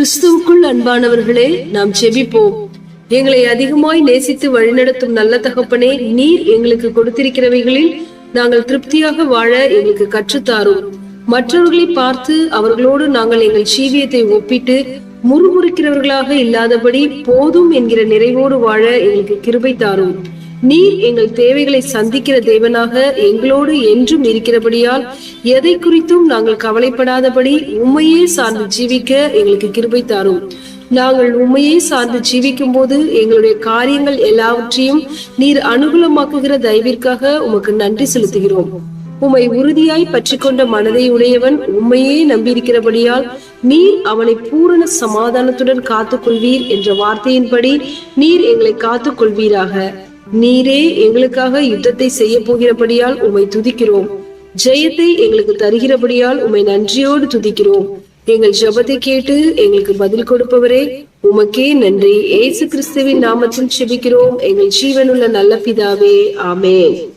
கிறிஸ்துவுக்குள் அன்பானவர்களே நாம் செபிப்போம் எங்களை அதிகமாய் நேசித்து வழிநடத்தும் நல்ல தகப்பனே நீர் எங்களுக்கு கொடுத்திருக்கிறவைகளில் நாங்கள் திருப்தியாக வாழ எங்களுக்கு கற்றுத்தாரும். மற்றவர்களை பார்த்து அவர்களோடு நாங்கள் எங்கள் சீவியத்தை ஒப்பிட்டு முறுமுறுக்கிறவர்களாக இல்லாதபடி போதும் என்கிற நிறைவோடு வாழ எங்களுக்கு கிருபை தாரும். நீர் எங்கள் தேவைகளை சந்திக்கிற தேவனாக எங்களோடு என்றும் இருக்கிறபடியால் எதை குறித்தும் நாங்கள் கவலைப்படாதபடி உண்மையே சார்ந்து ஜீவிக்க எங்களுக்கு கிருபை தாரும். நாங்கள் உண்மையை சார்ந்து ஜீவிக்கும் போது எங்களுடைய காரியங்கள் எல்லாவற்றையும் நீர் அனுகூலமாக்குகிற தயவிற்காக உமக்கு நன்றி செலுத்துகிறோம். உம்மை உறுதியாய் பற்றி கொண்ட மனதை உடையவன் உண்மையே நம்பியிருக்கிறபடியால் நீர் அவனை பூரண சமாதானத்துடன் காத்துக் கொள்வீர் என்ற வார்த்தையின்படி நீர் எங்களை காத்துக் கொள்வீராக நீரே எங்களுக்காக யுத்தத்தை செய்ய போகிறபடியால் உம்மை துதிக்கிறோம். ஜெயத்தை எங்களுக்கு தருகிறபடியால் உம்மை நன்றியோடு துதிக்கிறோம். எங்கள் ஜபத்தை கேட்டு எங்களுக்கு பதில் கொடுப்பவரே உமக்கே நன்றி. ஏசு கிறிஸ்துவின் நாமத்தில் செபிக்கிறோம். எங்கள் ஜீவனுள்ள நல்ல பிதாவே ஆமே